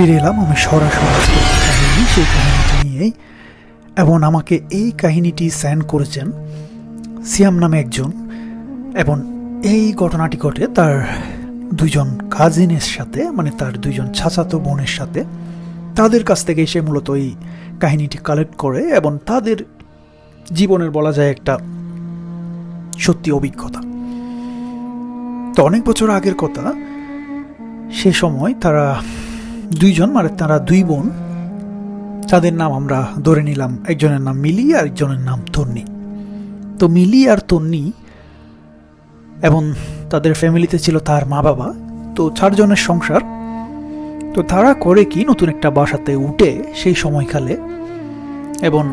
ফিরে এলাম আমি সরাসরি কাহিনী সেই কাহিনীটি নিয়েই। এবং আমাকে এই কাহিনীটি সেন্ড করেছেন সিয়াম নামে একজন। এবং এই ঘটনাটি ঘটে তার দুজন কাজিনের সাথে মানে তার দুজন চাচাতো বোনের সাথে। তাদের কাছ থেকে সে মূলত এই কাহিনীটি কালেক্ট করে এবং তাদের জীবনের বলা যায় একটা সত্যি অভিজ্ঞতা। তো অনেক বছর আগের কথা, সে সময় তারা দুইজন মানে তারা দুই বোন। তাদের নাম আমরা ধরে নিলাম, একজনের নাম মিলি আর একজনের নাম তন্নি। তো মিলি আর তন্নি এবং তাদের ফ্যামিলিতে ছিল তার মা বাবা। তো চারজনের সংসার। তো তারা করে কি, নতুন একটা বাসাতে উঠে সেই সময়কালে এবং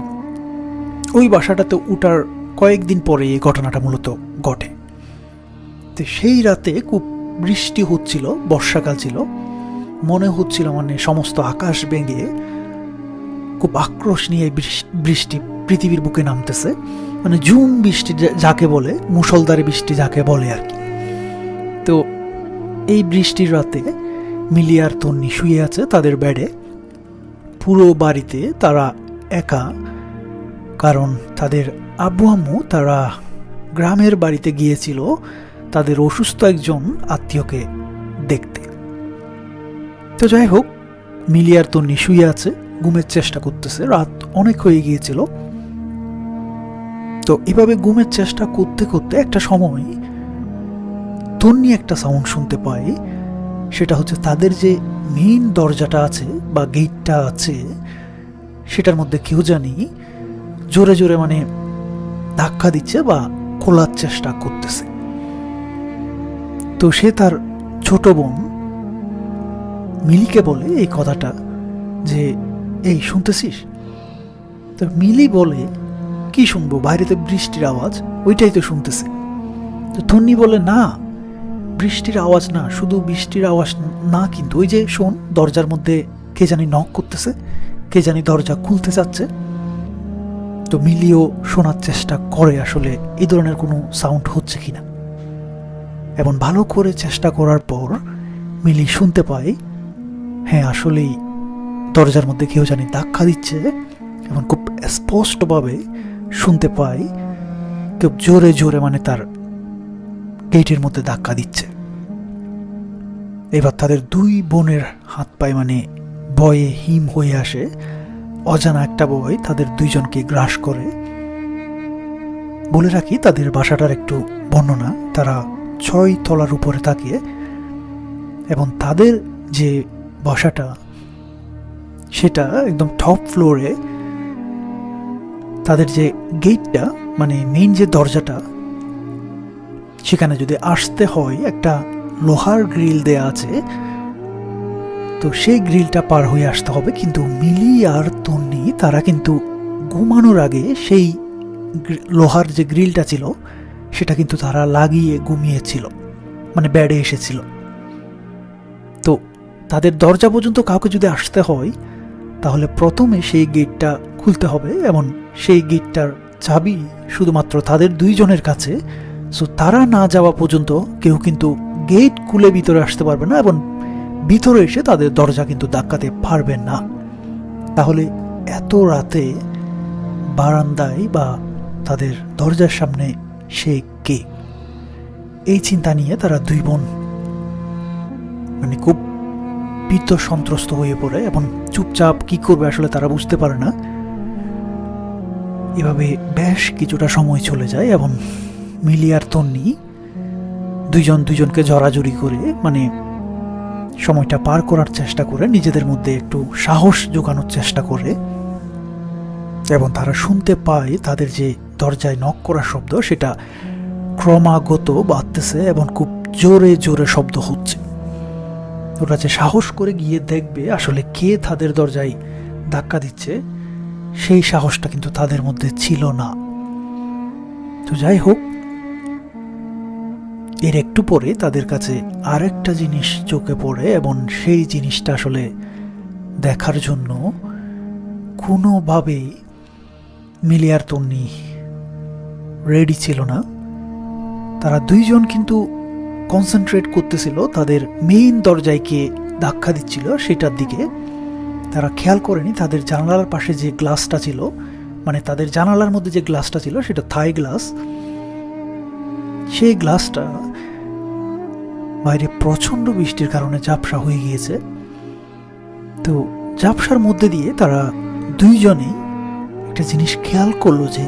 ওই বাসাটাতে উঠার কয়েকদিন পরে এই ঘটনাটা মূলত ঘটে। তো সেই রাতে খুব বৃষ্টি হচ্ছিল, বর্ষাকাল ছিল। মনে হচ্ছিল মানে সমস্ত আকাশ ভেঙে খুব আক্রোশ নিয়ে বৃষ্টি পৃথিবীর বুকে নামতেছে। মানে জুম বৃষ্টি যাকে বলে, মুষলধারে বৃষ্টি যাকে বলে আর কি। তো এই বৃষ্টির রাতে মিলিয়ার তন্নি শুয়ে আছে তাদের বেডে। পুরো বাড়িতে তারা একা, কারণ তাদের আব্বু আম্মু তারা গ্রামের বাড়িতে গিয়েছিল। তাদের অসুস্থ একজন আত্মীয়কে দেখতে। তো যাই হোক, মিলিয়ার তো নিশুই আছে, ঘুমের চেষ্টা করতেছে, রাত অনেক হয়ে গিয়েছিল। তো এভাবে ঘুমের চেষ্টা করতে করতে একটা সময় তন্নি একটা সাউন্ড শুনতে পায়, সেটা হচ্ছে তাদের যে মেইন দরজাটা আছে বা গেটটা আছে, সেটার মধ্যে কেউ জানি জোরে জোরে মানে ধাক্কা দিচ্ছে বা খোলার চেষ্টা করতেছে। তো সে তার ছোট বোন মিলিকে বলে এই কথাটা যে, এই, শুনতেছিস? তো মিলি বলে, কি শুনব? বাইরেতে বৃষ্টির আওয়াজ, ওইটাই তো শুনতেছে। তো ধন্যি বলে, না, বৃষ্টির আওয়াজ না, শুধু বৃষ্টির আওয়াজ না কিন্তু, ওই যে শোন, দরজার মধ্যে কে জানি নক করতেছে, কে জানি দরজা খুলতে চাচ্ছে। তো মিলিও শোনার চেষ্টা করে আসলে এই ধরনের কোনো সাউন্ড হচ্ছে কিনা। এবং ভালো করে চেষ্টা করার পর মিলি শুনতে পায় হ্যাঁ আসলেই দরজার মধ্যে কেউ জানি ধাক্কা দিচ্ছে এবং খুব স্পষ্টভাবে শুনতে পাই কেউ জোরে জোরে মানে তার গেটের মধ্যে ধাক্কা দিচ্ছে। এবার তাদের দুই বোনের হাত পায়ে মানে ভয়ে হিম হয়ে আসে। অজানা একটা বই তাদের দুইজনকে গ্রাস করে। বলে রাখি, তাদের বাসাটার একটু বর্ণনা, তারা ছয় তলার উপরে থাকে এবং তাদের যে বাসাটা, সেটা একদম টপ ফ্লোরে তাদের যে গেটটা মানে মেইন যে দরজাটা, সেখানে যদি আসতে হয় একটা লোহার গ্রিল দেয়া আছে, তো সেই গ্রিলটা পার হয়ে আসতে হবে। কিন্তু মিলি আর তন্নি, তারা কিন্তু ঘুমানোর আগে সেই লোহার যে গ্রিলটা ছিল, সেটা কিন্তু তারা লাগিয়ে ঘুমিয়েছিল মানে ব্যাডে এসেছিল। তাদের দরজা পর্যন্ত কাউকে যদি আসতে হয়, তাহলে প্রথমে সেই গেটটা খুলতে হবে এবং সেই গেটটার চাবি শুধুমাত্র তাদের দুইজনের কাছে। সো তারা না যাওয়া পর্যন্ত কেউ কিন্তু গেট খুলে ভিতরে আসতে পারবে না এবং ভিতরে এসে তাদের দরজা কিন্তু ধাক্কাতে পারবে না। তাহলে এত রাতে বারান্দায় বা তাদের দরজার সামনে সে কে? এই চিন্তা নিয়ে তারা দুই বোন মানে খুব ভীত সন্ত্রস্ত হয়ে পড়ে এবং চুপচাপ কি করবে আসলে তারা বুঝতে পারে না। এভাবে বেশ কিছুটা সময় চলে যায় এবং মিলিয়ার তন্নি দুইজন দুইজনকে জড়াজড়ি করে মানে সময়টা পার করার চেষ্টা করে, নিজেদের মধ্যে একটু সাহস জোগানোর চেষ্টা করে এবং তারা শুনতে পায় তাদের যে দরজায় নক করার শব্দ, সেটা ক্রমাগত বাড়তেছে এবং খুব জোরে জোরে শব্দ হচ্ছে। ওরা যে সাহস করে গিয়ে দেখবে আসলে কে তাদের দরজায় ধাক্কা দিচ্ছে, সেই সাহসটা কিন্তু তাদের মধ্যে ছিল না। তো যাই হোক, এর একটু পরে তাদের কাছে আরেকটা জিনিস চোখে পড়ে এবং সেই জিনিসটা আসলে দেখার জন্য কোনোভাবেই মিলিয়ার তন্নি রেডি ছিল না। তারা দুইজন কিন্তু কনসেন্ট্রেট করতেছিল, তাদের মেইন দরজায় কে ধাক্কা দিচ্ছিল, সেটার দিকে। তারা খেয়াল করেনি, তাদের জানালার পাশে যে গ্লাসটা ছিল মানে তাদের জানালার মধ্যে যে গ্লাসটা ছিল, সেটা থাই গ্লাস সেই গ্লাসটা বাইরে প্রচণ্ড বৃষ্টির কারণে ঝাপসা হয়ে গিয়েছে। তো ঝাপসার মধ্যে দিয়ে তারা দুইজনেই একটা জিনিস খেয়াল করল যে,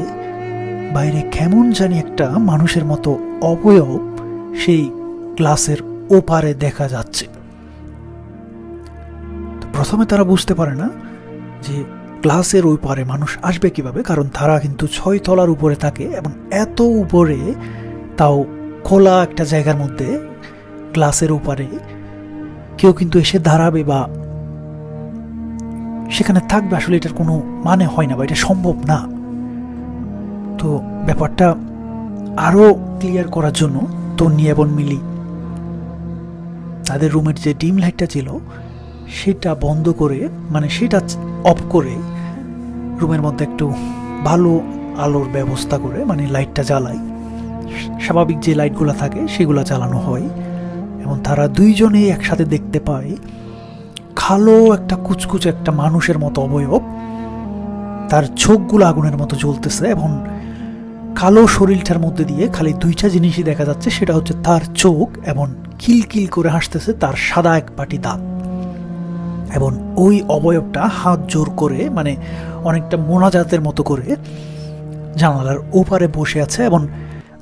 বাইরে কেমন জানি একটা মানুষের মতো অবয়ব, সেই গ্লাসের ওপারে দেখা যাচ্ছে। প্রথমে তারা বুঝতে পারে না যে গ্লাসের ওই পারে মানুষ আসবে কীভাবে, কারণ তারা কিন্তু ছয় তলার উপরে থাকে এবং এত উপরে তাও খোলা একটা জায়গার মধ্যে গ্লাসের ওপারে কেউ কিন্তু এসে দাঁড়াবে বা সেখানে থাকবে আসলে এটার কোনো মানে হয় না বা এটা সম্ভব না। তো ব্যাপারটা আরও ক্লিয়ার করার জন্য তন্নি এবং মিলি তাদের রুমের যে ডিম লাইটটা ছিল, সেটা বন্ধ করে মানে সেটা অফ করে রুমের মধ্যে একটু ভালো আলোর ব্যবস্থা করে মানে লাইটটা জ্বালাই। স্বাভাবিক যে লাইটগুলো থাকে, সেগুলো জ্বালানো হয়। এবং তারা দুইজনেই একসাথে দেখতে পায়, খালো একটা কুচকুচ একটা মানুষের মতো অবয়ব। তার চোখগুলো আগুনের মতো জ্বলতেছে, এবং কালো শরীরটার মধ্যে দিয়ে খালি দুইটা জিনিসই দেখা যাচ্ছে, সেটা হচ্ছে তার চোখ এবং কিলকিল করে হাসতেছে তার সাদা এক পাটি দাঁত। এবং ওই অবয়বটা হাত জোর করে মানে অনেকটা মোনাজাতের মতো করে জানালার ওপারে বসে আছে এবং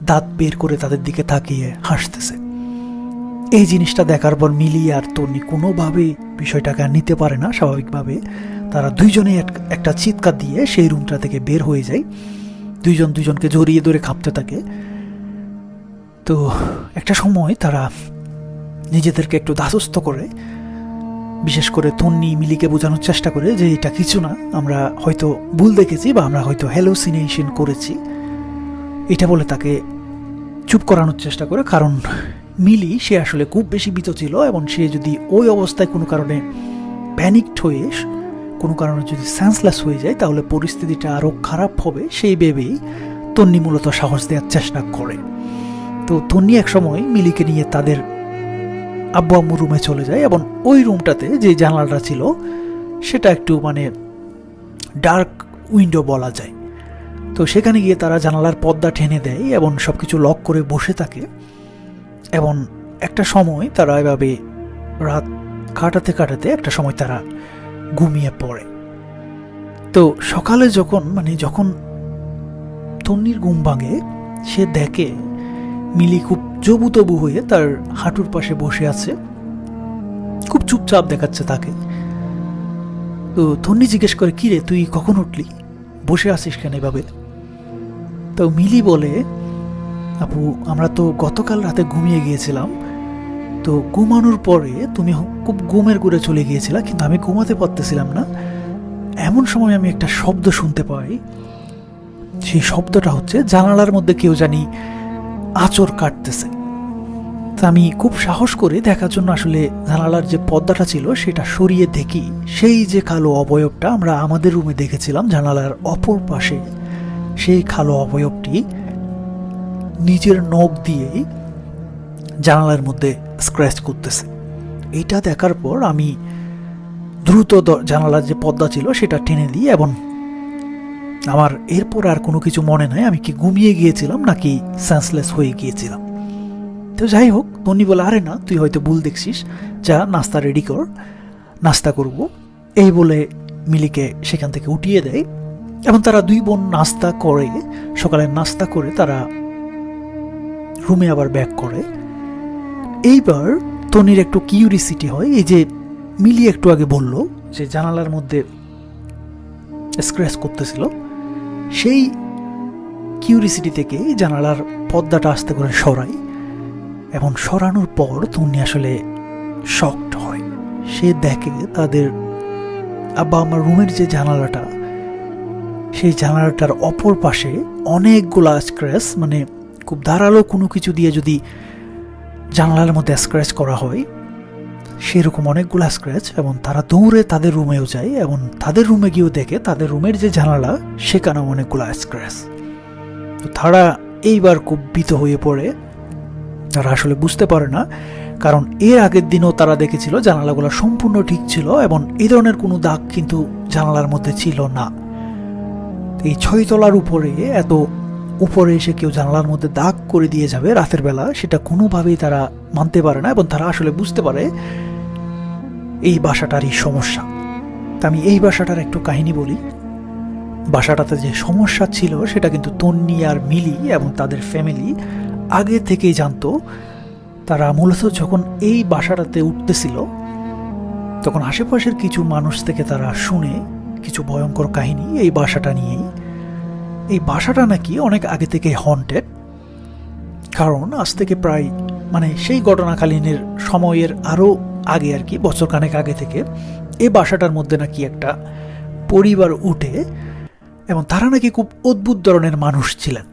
দাঁত বের করে তাদের দিকে তাকিয়ে হাসতেছে। এই জিনিসটা দেখার পর মিলিয়ে আর তন্নি কোনোভাবে বিষয়টাকে আর নিতে পারে না। স্বাভাবিকভাবে তারা দুইজনে এক- একটা চিৎকার দিয়ে সেই রুমটা থেকে বের হয়ে যায়। দুইজন দুইজনকে জড়িয়ে ধরে কাঁপতে থাকে। তো একটা সময় তারা নিজেদেরকে একটু ধাতস্থ করে, বিশেষ করে তন্নি মিলিকে বোঝানোর চেষ্টা করে যে এটা কিছু না, আমরা হয়তো ভুল দেখেছি বা আমরা হয়তো হ্যালোসিনেশন করেছি। এটা বলে তাকে চুপ করানোর চেষ্টা করে, কারণ মিলি সে আসলে খুব বেশি বিত ছিল এবং সে যদি ওই অবস্থায় কোনো কারণে প্যানিকড হয়ে কোনো কারণে যদি সেন্সলেস হয়ে যায়, তাহলে পরিস্থিতিটা আরও খারাপ হবে। সেই ভেবেই তন্নি মূলত সাহস দেওয়ার চেষ্টা করে। তো তন্নি এক সময় মিলিকে নিয়ে তাদের আব্বু আম্মু রুমে চলে যায় এবং ওই রুমটাতে যে জানালাটা ছিল, সেটা একটু মানে ডার্ক উইন্ডো বলা যায়। তো সেখানে গিয়ে তারা জানালার পর্দা টেনে দেয় এবং সব কিছু লক করে বসে থাকে। এবং একটা সময় তারা এভাবে রাত কাটাতে কাটাতে, একটা সময় তারা ঘুমিয়ে পড়ে। তো সকালে যখন মানে যখন তন্নির ঘুম ভাঙে, সে দেখে মিলি খুব জবুতবু হয়ে তার হাঁটুর পাশে বসে আছে। খুব চুপচাপ দেখাচ্ছে তাকে। তো তন্নি জিজ্ঞেস করে কিরে তুই কখন উঠলি? বসে আছিস কেন এভাবে? তো মিলি বলে, আপু, আমরা তো গতকাল রাতে ঘুমিয়ে গিয়েছিলাম। তো ঘুমানোর পরে তুমি খুব ঘুমের ঘুরে চলে গিয়েছিলা, কিন্তু আমি ঘুমাতে পারতেছিলাম না। এমন সময় আমি একটা শব্দ শুনতে পাই। সেই শব্দটা হচ্ছে, জানালার মধ্যে কেউ জানি আচর কাটতেছে। তা আমি খুব সাহস করে দেখার জন্য আসলে জানালার যে পর্দাটা ছিল, সেটা সরিয়ে দেখি। সেই যে কালো অবয়বটা আমরা আমাদের রুমে দেখেছিলাম, জানালার অপর পাশে। সেই কালো অবয়বটি নিজের নখ দিয়েই জানালার মধ্যে স্ক্র্যাচ করতেছে। এইটা দেখার পর আমি দ্রুত জানালার যে পর্দা ছিল সেটা টেনে দিই এবং আমার এরপর আর কোনো কিছু মনে নাই, আমি কি ঘুমিয়ে গিয়েছিলাম নাকি সেন্সলেস হয়ে গিয়েছিলাম। তো যাই হোক, তন্নি বলে, আরে না, তুই হয়তো ভুল দেখছিস। যা, নাস্তা রেডি কর, নাস্তা করব। এই বলে মিলিকে সেখান থেকে উঠিয়ে দেয় এবং তারা দুই বোন নাস্তা করে। সকালে নাস্তা করে তারা রুমে আবার ব্যাক করে। এইবার তনির একটু কিউরিসিটি হয়, এই যে মিলি একটু আগে বলল যে জানালার মধ্যে স্ক্র্যাচ করতেছিল, সেই কিউরিসিটি থেকে জানালার পর্দাটা আস্তে করে সরাই এবং সরানোর পর তনি আসলে শক্ট হয়। সে দেখে তাদের আব্বা আমার রুমের যে জানালাটা, সেই জানালাটার অপর পাশে অনেকগুলা স্ক্র্যাচ মানে খুব ধারালো কোনো কিছু দিয়ে যদি জানালার মধ্যে স্ক্র্যাচ করা হয়। সেরকম অনেকগুলা স্ক্র্যাচ এবং তারা দৌড়ে তাদের রুমেও যায় এবং তাদের রুমে গিয়েও দেখে তাদের রুমের যে জানালা, সেখানেও অনেকগুলা স্ক্র্যাচ তো তারা এইবার খুব ভীত হয়ে পড়ে। তারা আসলে বুঝতে পারে না, কারণ এর আগের দিনও তারা দেখেছিল জানালাগুলো সম্পূর্ণ ঠিক ছিল এবং এই ধরনের কোনো দাগ কিন্তু জানালার মধ্যে ছিল না। এই ছয়তলার উপরে এত উপরে এসে কেউ জানালার মধ্যে দাগ করে দিয়ে যাবে রাতের বেলা, সেটা কোনোভাবেই তারা মানতে পারে না এবং তারা আসলে বুঝতে পারে এই বাসাটারই সমস্যা। তা আমি এই বাসাটার একটু কাহিনী বলি। বাসাটাতে যে সমস্যা ছিল, সেটা কিন্তু তন্নি আর মিলি এবং তাদের ফ্যামিলি আগে থেকেই জানতো। তারা মূলত যখন এই বাসাটাতে উঠতেছিল, তখন আশেপাশের কিছু মানুষ থেকে তারা শুনে কিছু ভয়ঙ্কর কাহিনী এই বাসাটা নিয়েই এই বাসাটা নাকি অনেক আগে থেকে হন্টেড কারণ আজ থেকে প্রায় মানে সেই ঘটনাকালীনের সময়ের আরও আগে আর কি, বছর খানেক আগে থেকে এই বাসাটার মধ্যে নাকি একটা পরিবার উঠে এবং তারা নাকি খুব অদ্ভুত ধরনের মানুষ ছিলেন।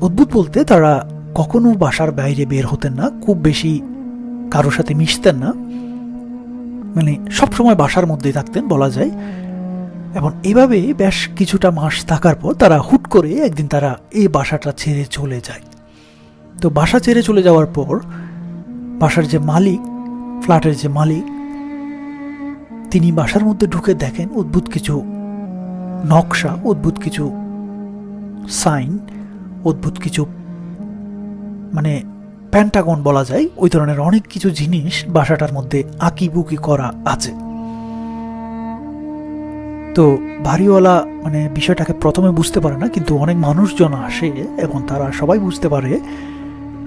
অদ্ভুত বলতে তারা কখনো বাসার বাইরে বের হতেন না, খুব বেশি কারোর সাথে মিশতেন না। মানে সবসময় বাসার মধ্যেই থাকতেন বলা যায়। এবং এভাবে বেশ কিছুটা মাস থাকার পর তারা হুট করে একদিন তারা এই বাসাটা ছেড়ে চলে যায়। তো বাসা ছেড়ে চলে যাওয়ার পর বাসার যে মালিক, ফ্ল্যাটের যে মালিক, তিনি বাসার মধ্যে ঢুকে দেখেন অদ্ভুত কিছু নকশা, অদ্ভুত কিছু সাইন, অদ্ভুত কিছু মানে প্যান্টাগন বলা যায়। ওই ধরনের অনেক কিছু জিনিস বাসাটার মধ্যে আঁকিবুকি করা আছে। তো বাড়িওয়ালা মানে বিষয়টাকে প্রথমে বুঝতে পারে না, কিন্তু অনেক মানুষজন আসে এবং তারা সবাই বুঝতে পারে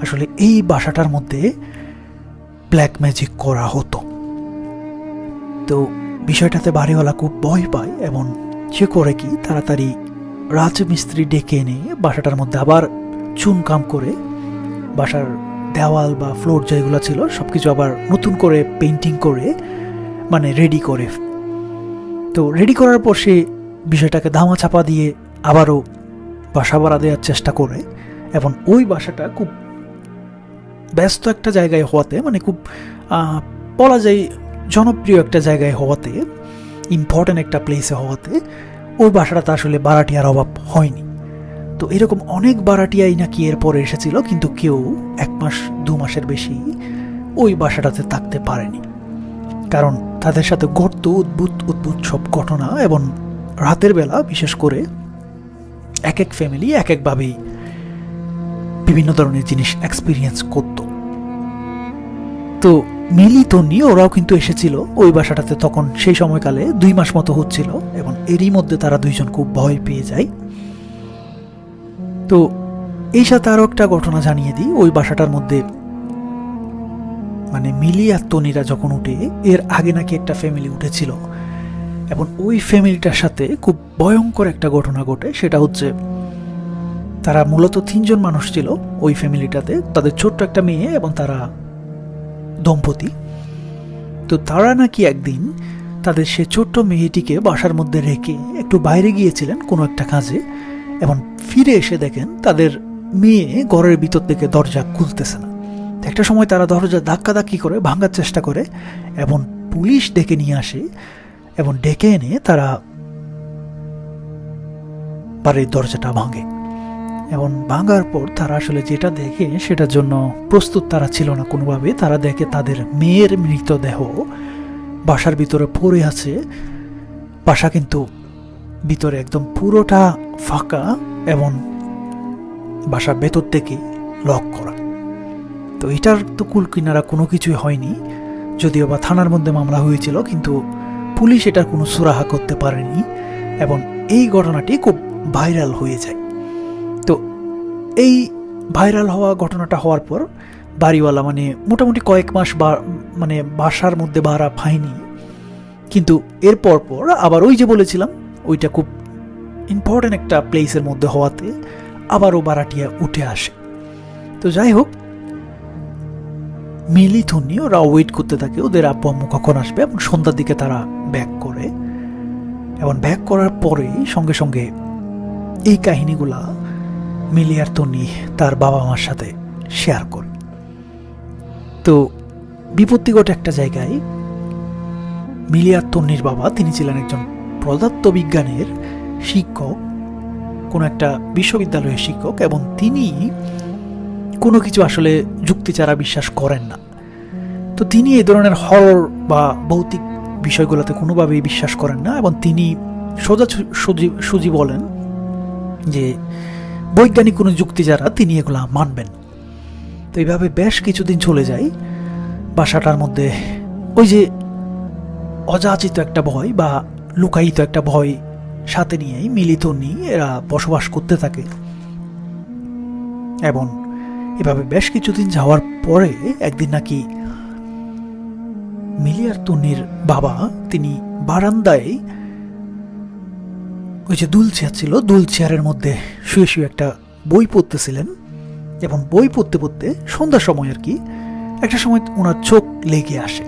আসলে এই বাসাটার মধ্যে ব্ল্যাক ম্যাজিক করা হতো। তো বিষয়টাতে বাড়িওয়ালা খুব ভয় পায় এবং সে করে কি, তাড়াতাড়ি রাজমিস্ত্রি ডেকে এনে বাসাটার মধ্যে আবার চুনকাম করে বাসার দেওয়াল বা ফ্লোর যেগুলো ছিল সব কিছু আবার নতুন করে পেন্টিং করে মানে রেডি করে তো রেডি করার পর সে বিষয়টাকে ধামা চাপা দিয়ে আবারও বাসা ভাড়া দেওয়ার চেষ্টা করে এবং ওই বাসাটা খুব ব্যস্ত একটা জায়গায় হওয়াতে মানে খুব বলা যায় জনপ্রিয় একটা জায়গায় হওয়াতে ইম্পর্ট্যান্ট একটা প্লেসে হওয়াতে, ওই বাসাটাতে আসলে বারাটিয়ার অভাব হয়নি। তো এরকম অনেক বারাটিয়াই নাকি এরপরে এসেছিল, কিন্তু কেউ এক মাস, দু মাসের বেশি ওই বাসাটাতে থাকতে পারেনি। কারণ তাদের সাথে ঘটত উদ্ভুত উদ্ভুত সব ঘটনা এবং রাতের বেলা, বিশেষ করে এক এক ফ্যামিলি এক একভাবেই বিভিন্ন ধরনের জিনিস এক্সপিরিয়েন্স করত। তো মিলি তন্নি ওরাও কিন্তু এসেছিল ওই বাসাটাতে তখন সেই সময়কালে দুই মাস মতো হচ্ছিল এবং এরই মধ্যে তারা দুইজন খুব ভয় পেয়ে যায়। তো এই সাথে আরও একটা ঘটনা জানিয়ে দিই, ওই বাসাটার মধ্যে মানে মিলি আর তনিরা যখন উঠে, এর আগে নাকি একটা ফ্যামিলি উঠেছিল। এবং ওই ফ্যামিলিটার সাথে খুব ভয়ঙ্কর একটা ঘটনা ঘটে, সেটা হচ্ছে তারা মূলত তিনজন মানুষ ছিল ওই ফ্যামিলিটাতে তাদের ছোট্ট একটা মেয়ে এবং তারা দম্পতি। তো তারা নাকি একদিন তাদের সে ছোট্ট মেয়েটিকে বাসার মধ্যে রেখে একটু বাইরে গিয়েছিলেন কোনো একটা কাজে এবং ফিরে এসে দেখেন তাদের মেয়ে ঘরের ভিতর থেকে দরজা খুলতেছে না। একটা সময় তারা দরজা ধাক্কাধাক্কি করে ভাঙার চেষ্টা করে এবং পুলিশ ডেকে নিয়ে আসে এবং ডেকে এনে তারা বাড়ির দরজাটা ভাঙে। এবং ভাঙার পর তারা আসলে যেটা দেখে সেটার জন্য প্রস্তুত তারা ছিল না কোনোভাবে। তারা দেখে তাদের মেয়ের মৃতদেহ বাসার ভিতরে পড়ে আছে। বাসা কিন্তু ভিতরে একদম পুরোটা ফাঁকা এবং বাসার ভেতর থেকে লক করা। তো এটার তো কুল কিনারা কোনো কিছুই হয়নি। যদিও বা থানার মধ্যে মামলা হয়েছিল, কিন্তু পুলিশ এটার কোনো সুরাহা করতে পারেনি এবং এই ঘটনাটি খুব ভাইরাল হয়ে যায়। তো এই ভাইরাল হওয়া ঘটনাটা হওয়ার পর বাড়িওয়ালা মানে মোটামুটি কয়েক মাস বা মানে বাসার মধ্যে ভাড়া পায়নি। কিন্তু এরপর পর আবার ওই যে বলেছিলাম, ওইটা খুব ইম্পর্ট্যান্ট একটা প্লেসের মধ্যে হওয়াতে আবারও বারাটিয়া উঠে আসে। তো যাই হোক মিলি ধন্যি ওরা ওয়েট করতে থাকে। ওদের আব্বু আম্মু কখন আসবে এবং সন্ধ্যার দিকে তারা ব্যাক করে। এবং ব্যাক করার পরেই সঙ্গে সঙ্গে এই কাহিনীগুলা মিলি আর তন্নি তার বাবা মার সাথে শেয়ার করে। তো বিপত্তি ঘটে একটা জায়গায় মিলি আর তন্নির বাবা, তিনি ছিলেন একজন পদার্থবিজ্ঞানের শিক্ষক, কোনো একটা বিশ্ববিদ্যালয়ের শিক্ষক এবং তিনি কোনো কিছু আসলে যুক্তি ছাড়া বিশ্বাস করেন না। তো তিনি এই ধরনের হরর বা ভৌতিক বিষয়গুলোতে কোনোভাবেই বিশ্বাস করেন না এবং তিনি সোজা সুজি সুজি বলেন যে বৈজ্ঞানিক কোনো যুক্তি যারা, তিনি এগুলা মানবেন। তো এইভাবে বেশ কিছুদিন চলে যায় বাসাটার মধ্যে। ওই যে অযাচিত একটা ভয় বা লুকায়িত একটা ভয় সাথে নিয়েই মিলিত নিয়ে এরা বসবাস করতে থাকে। এবং এভাবে বেশ কিছুদিন যাওয়ার পরে একদিন নাকি মিলিয়ার তন্নির বাবা, তিনি বারান্দায় ওই যে দুল চেয়ার ছিল, দুল চেয়ারের মধ্যে শুয়ে শুয়ে একটা বই পড়তেছিলেন এবং বই পড়তে পড়তে সন্ধ্যার সময় আর কি একটা সময় ওনার চোখ লেগে আসে।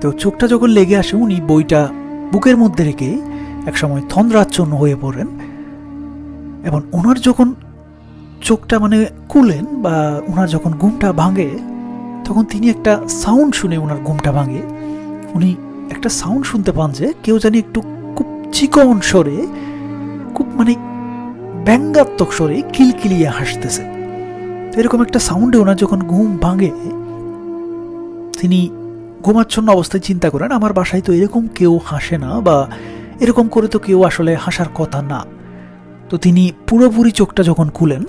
তো চোখটা যখন লেগে আসে, উনি বইটা বুকের মধ্যে রেখে এক সময় থন্দ্রাচ্ছন্ন হয়ে পড়েন এবং ওনার যখন চোখটা মানে কুলেন বা ওনার যখন ঘুমটা ভাঙে, তখন তিনি একটা সাউন্ড শুনে ওনার ঘুমটা ভাঙে। উনি একটা সাউন্ড শুনতে পান যে কেউ জানি একটু খুব চিকন স্বরে, খুব মানে ব্যঙ্গাত্মক স্বরে কিলকিলিয়ে হাসতেছে। এরকম একটা সাউন্ডে ওনার যখন ঘুম ভাঙে, তিনি ঘুমাচ্ছন্ন অবস্থায় চিন্তা করেন, আমার বাসায় তো এরকম কেউ হাসে না বা এরকম করে তো কেউ আসলে হাসার কথা না। তো তিনি পুরোপুরি চোখটা যখন খুলেন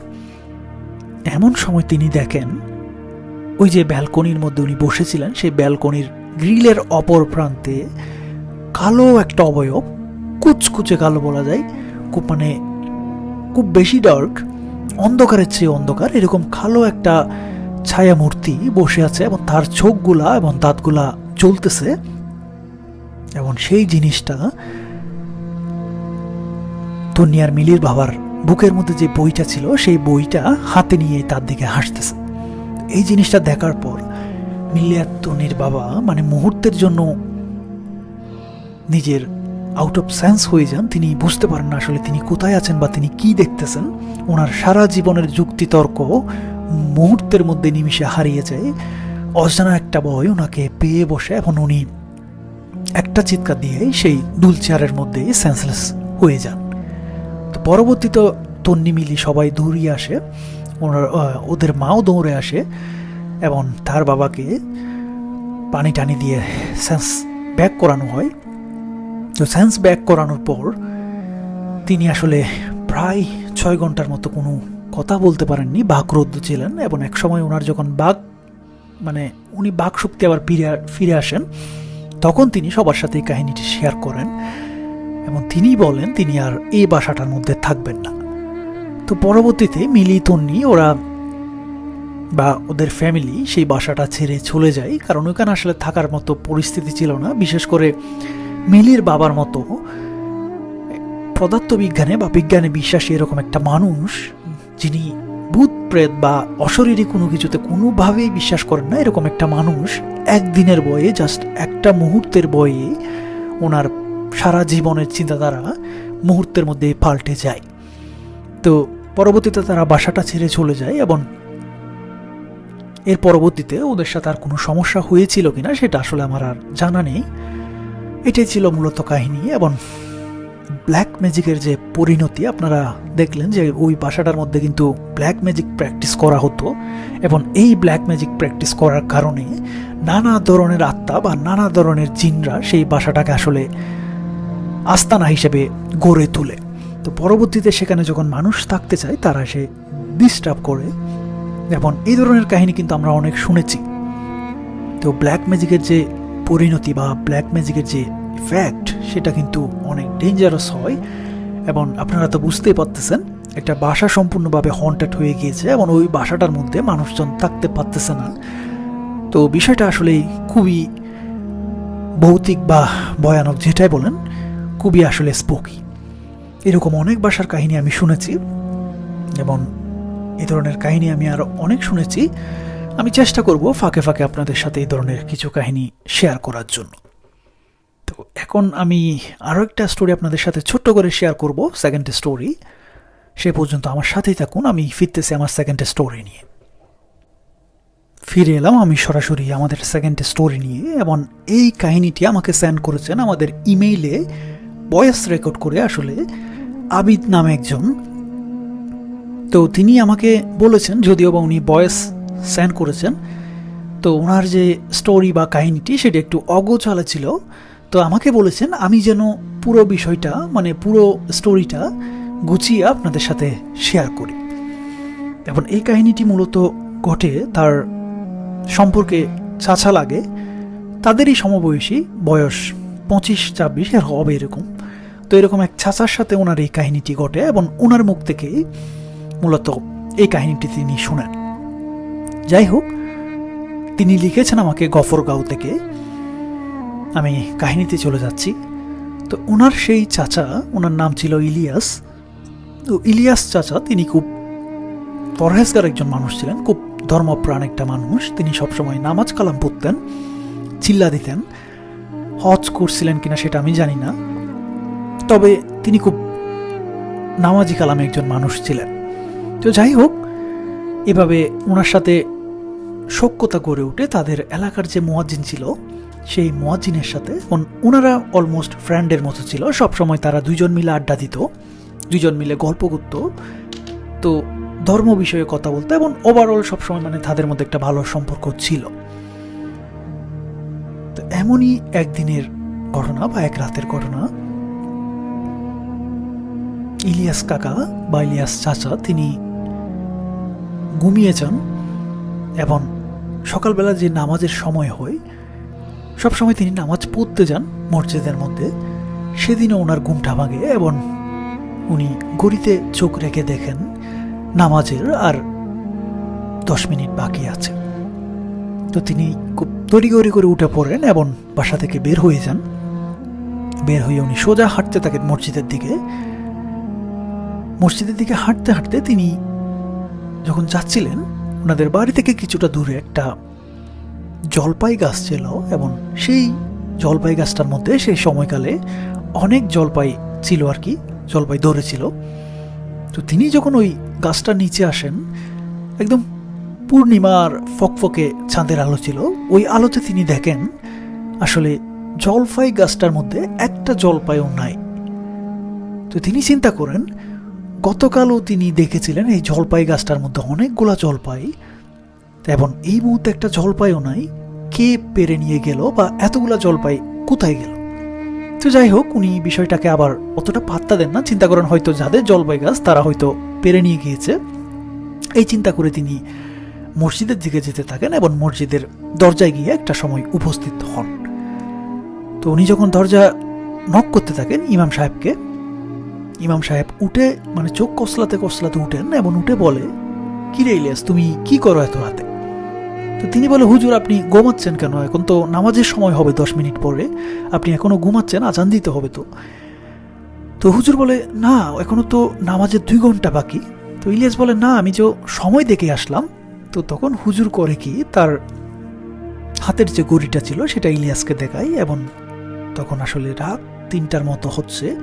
এমন সময় তিনি দেখেন, ওই যে ব্যালকনির মধ্যে উনি বসেছিলেন, সেই ব্যালকনির গ্রিলের অপর প্রান্তে কালো একটা অবয়ব, কুচকুচে কালো বলা যায়, খুব মানে খুব বেশি ডার্ক অন্ধকারের চেয়ে অন্ধকার, এরকম কালো একটা ছায়া মূর্তি বসে আছে এবং তার চোখগুলা এবং দাঁতগুলা চলতেছে এবং সেই জিনিসটা তন্নিয়ার মিলির বাবার বুকের মধ্যে যে বইটা ছিল, সেই বইটা হাতে নিয়ে তার দিকে হাসতেছে। এই জিনিসটা দেখার পর মিলিয়ার তনির বাবা মানে মুহূর্তের জন্য নিজের আউট অফ সেন্স হয়ে যান। তিনি বুঝতে পারেন না আসলে তিনি কোথায় আছেন বা তিনি কি দেখতেছেন। ওনার সারা জীবনের যুক্তিতর্ক মুহূর্তের মধ্যে নিমিশে হারিয়ে যায়। অজানা একটা বই ওনাকে পেয়ে বসে এখন উনি একটা চিৎকার দিয়ে সেই দুল চেয়ারের মধ্যে সেন্সলেস হয়ে যান। তো পরবর্তীতে তন্নি মিলি সবাই দৌড়িয়ে আসে। ওনার ওদের মাও দৌড়ে আসে এবং তার বাবাকে পানি টানি দিয়ে সেন্স ব্যাক করানো হয়। তো সেন্স ব্যাক করানোর পর তিনি আসলে প্রায় ছয় ঘণ্টার মতো কোনো কথা বলতে পারেননি, বাকরুদ্ধ ছিলেন এবং এক সময় ওনার যখন বাঘ মানে উনি বাক শক্তি আবার ফিরে ফিরে আসেন, তখন তিনি সবার সাথে এই কাহিনীটি শেয়ার করেন। এবং তিনি বলেন তিনি আর এই বাসাটার মধ্যে থাকবেন না। তো পরবর্তীতে মিলি, তন্নি ওরা বা ওদের ফ্যামিলি সেই বাসাটা ছেড়ে চলে যায়। কারণ ওখানে আসলে থাকার মতো পরিস্থিতি ছিল না। বিশেষ করে মিলির বাবার মতো পদার্থবিজ্ঞানে বা বিজ্ঞানে বিশ্বাসী এরকম একটা মানুষ, যিনি ভূত প্রেত বা অশরীরী কোনো কিছুতে কোনোভাবেই বিশ্বাস করেন না, এরকম একটা মানুষ একদিনের বয়ে জাস্ট একটা মুহূর্তের বয়ে ওনার সারা জীবনের চিন্তাধারা মুহূর্তের মধ্যে পাল্টে যায়। তো পরবর্তীতে তারা বাসাটা ছেড়ে চলে যায় এবং এর পরবর্তীতে ওদের সাথে আর কোনো সমস্যা হয়েছিল কিনা সেটা আসলে আমার আর জানা নেই। এটাই ছিল মূলত কাহিনী এবং ব্ল্যাক ম্যাজিকের যে পরিণতি, আপনারা দেখলেন যে ওই বাসাটার মধ্যে কিন্তু ব্ল্যাক ম্যাজিক প্র্যাকটিস করা হতো এবং এই ব্ল্যাক ম্যাজিক প্র্যাকটিস করার কারণে নানা ধরনের আত্মা বা নানা ধরনের জিনরা সেই বাসাটাকে আসলে আস্তানা হিসেবে গড়ে তোলে। তো পরবর্তীতে সেখানে যখন মানুষ থাকতে চায়, তারা সে ডিস্টার্ব করে। এবং এই ধরনের কাহিনী কিন্তু আমরা অনেক শুনেছি। তো ব্ল্যাক ম্যাজিকের যে পরিণতি বা ব্ল্যাক ম্যাজিকের যে ফ্যাক্ট সেটা কিন্তু অনেক ডেঞ্জারাস হয়। এবং আপনারা তো বুঝতেই পারতেছেন, একটা বাসা সম্পূর্ণভাবে হন্টেড হয়ে গিয়েছে এবং ওই বাসাটার মধ্যে মানুষজন থাকতে পারতেছে না। তো বিষয়টা আসলে খুবই ভৌতিক বা ভয়ানক, যেটাই বলেন। খুবই আসলে স্পোকি। এরকম অনেক বাসার কাহিনী আমি শুনেছি এবং এই ধরনের কাহিনী আমি আরও অনেক শুনেছি। আমি চেষ্টা করব ফাঁকে ফাঁকে আপনাদের সাথে এই ধরনের কিছু কাহিনী শেয়ার করার জন্য। তো এখন আমি আরও একটা স্টোরি আপনাদের সাথে ছোট্ট করে শেয়ার করব সেকেন্ড স্টোরি সে পর্যন্ত আমার সাথেই থাকুন, আমি ফিরতেছি আমার সেকেন্ড স্টোরি নিয়ে। ফিরে এলাম আমি সরাসরি আমাদের সেকেন্ড স্টোরি নিয়ে এবং এই কাহিনীটি আমাকে সেন্ড করেছেন আমাদের ইমেইলে ভয়েস রেকর্ড করে আসলে আবিদ নামে একজন। তো তিনি আমাকে বলেছেন, যদিও বা উনি ভয়েস সেন্ড করেছেন, তো ওনার যে স্টোরি বা কাহিনীটি সেটা একটু অগোছালো ছিল। তো আমাকে বলেছেন, আমি যেন পুরো বিষয়টা মানে পুরো স্টোরিটা গুছিয়ে আপনাদের সাথে শেয়ার করি। এবং এই কাহিনীটি মূলত ঘটে তার সম্পর্কে চাচা লাগে। তাদেরই সমবয়সী, বয়স পঁচিশ ছাব্বিশ এর হবে এরকম। তো এরকম এক চাচার সাথে ওনার এই কাহিনীটি ঘটে এবং ওনার মুখ থেকেই মূলত এই কাহিনীটি তিনি শোনেন। যাই হোক, তিনি লিখেছেন আমাকে গফরগাঁও থেকে। আমি কাহিনীতে চলে যাচ্ছি। তো ওনার সেই চাচা, ওনার নাম ছিল ইলিয়াস। তো ইলিয়াস চাচা তিনি খুব পরহেজগার একজন মানুষ ছিলেন, খুব ধর্মপ্রাণ একটা মানুষ। তিনি সবসময় নামাজ কালাম পড়তেন, চিল্লা দিতেন, হজ করছিলেন কিনা সেটা আমি জানি না। তবে তিনি খুব নামাজি কালামে একজন মানুষ ছিলেন। তো যাই হোক, এভাবে ওনার সাথে সখ্যতা গড়ে উঠে তাদের এলাকার যে মোয়াজ্জিন ছিল, সেই মোয়াজ্জিনের সাথে ওনারা অলমোস্ট ফ্রেন্ডের মতো ছিল। সবসময় তারা দুইজন মিলে আড্ডা দিত, দুইজন মিলে গল্প করত। তো ধর্ম বিষয়ে কথা বলতো এবং ওভারঅল সবসময় মানে তাদের মধ্যে একটা ভালো সম্পর্ক ছিল। তো এমনই একদিনের ঘটনা বা এক রাতের ঘটনা ইলিয়াস কাকা বা ইলিয়াস চাচা, তিনি ঘুমিয়ে যান এবং সকালবেলা যে নামাজের সময় হয়, সবসময় তিনি নামাজ পড়তে যান মসজিদের মধ্যে। সেদিনও ওনার ঘুমটা ভাঙে এবং উনি গড়িতে চোখ রেখে দেখেন নামাজের আর দশ মিনিট বাকি আছে। তো তিনি খুব তড়িগড়ি করে উঠে পড়েন এবং বাসা থেকে বের হয়ে যান। বের হয়ে উনি সোজা হাঁটতে থাকেন মসজিদের দিকে। মসজিদের দিকে হাঁটতে হাঁটতে তিনি যখন যাচ্ছিলেন, ওনাদের বাড়ি থেকে কিছুটা দূরে একটা জলপাই গাছ ছিল এবং সেই জলপাই গাছটার মধ্যে সেই সময়কালে অনেক জলপাই ছিল আর কি, জলপাই ধরেছিল তো তিনি যখন ওই গাছটার নিচে আসেন, একদম পূর্ণিমার ফকফকে চাঁদের আলো ছিল, ওই আলোতে তিনি দেখেন আসলে জলপাই গাছটার মধ্যে একটা জলপাইও নাই। তো তিনি চিন্তা করেন গতকালও তিনি দেখেছিলেন এই জলপাই গাছটার মধ্যে অনেকগুলা জলপাই। এবং এই মুহূর্তে একটা জলপাইও নাই। কে পেরে নিয়ে গেল বা এতগুলা জলপাই কোথায় গেল? তো যাই হোক, উনি বিষয়টাকে আবার অতটা পাত্তা দেন না। চিন্তা করেন হয়তো যাদের জলপাই গাছ তারা হয়তো পেরে নিয়ে গিয়েছে। এই চিন্তা করে তিনি মসজিদের দিকে যেতে থাকেন এবং মসজিদের দরজায় গিয়ে একটা সময় উপস্থিত হন। তো উনি যখন দরজা নক করতে থাকেন ইমাম সাহেবকে ইমাম সাহেব উঠে মানে চোখ কসলাতে কসলাতে উঠেন এবং উঠে বলে কি রে ইলিয়াস, তুমি কি করো এত রাতে? তো তিনি বলে, হুজুর, আপনি ঘুমাচ্ছেন কেন? এখন তো নামাজের সময় হবে দশ মিনিট পরে। আপনি এখনও ঘুমাচ্ছেন, আজান দিতে হবে তো। তো হুজুর বলে, না, এখনও তো নামাজের দুই ঘণ্টা বাকি। তো ইলিয়াস বলে, না, আমি যে সময় দেখে আসলাম, তো তখন হুজুর করে কি, তার হাতের যে গড়িটা ছিল, সেটা ইলিয়াসকে দেখায় এবং তখন আসলে রাত তিনটার মতো হচ্ছে।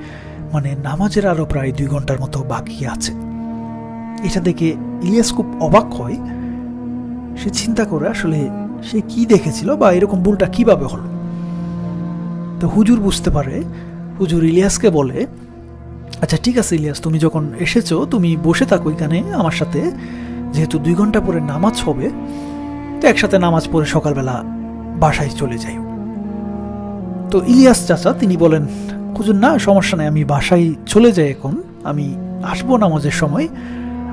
মানে নামাজের আরও প্রায় দুই ঘণ্টার মতো বাকি আছে। এটা দেখে ইলিয়াস খুব অবাক হয়। সে চিন্তা করে আসলে সে কি দেখেছিল বা এরকম ভুলটা কীভাবে হলো। তো হুজুর বুঝতে পারে। হুজুর ইলিয়াসকে বলে আচ্ছা ঠিক আছে ইলিয়াস, তুমি যখন এসেছ, তুমি বসে থাকো এখানে আমার সাথে। যেহেতু দুই ঘণ্টা পরে নামাজ হবে, তো একসাথে নামাজ পড়ে সকালবেলা বাসায় চলে যাই তো ইলিয়াস চাচা, তিনি বলেন হুজুর না, সমস্যা নেই, আমি বাসায় চলে যাই এখন। আমি আসব নামাজের সময়।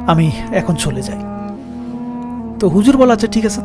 আমি এখন চলে যাই। তো হুজুর বলা আচ্ছা ঠিক আছে